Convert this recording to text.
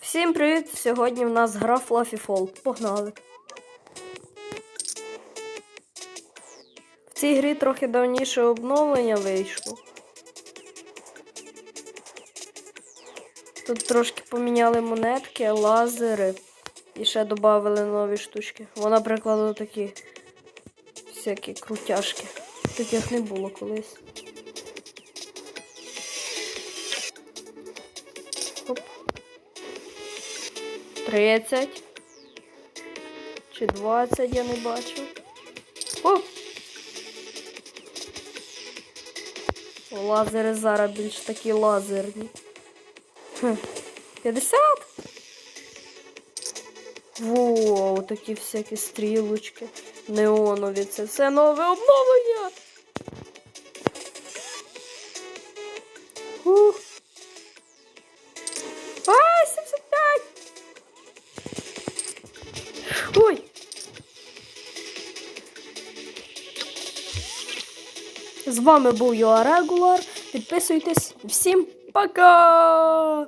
Всім привіт! Сьогодні в нас гра Fluffy Fall. Погнали. В цій грі трохи давніше обновлення вийшло. Тут трошки поміняли монетки, лазери і ще додали нові штучки. Вона прикладу такі всякі крутяшки. Таких не було колись. 30. Чи 20 я не бачу. О! Лазери зараз більш такі лазерні. Хм. 50? Воу, такі всякі стрілочки. Неонові. Це все нове обновлення. Ух. Ой! З вами був Йоа Регулар. Підписуйтесь. Всім пока!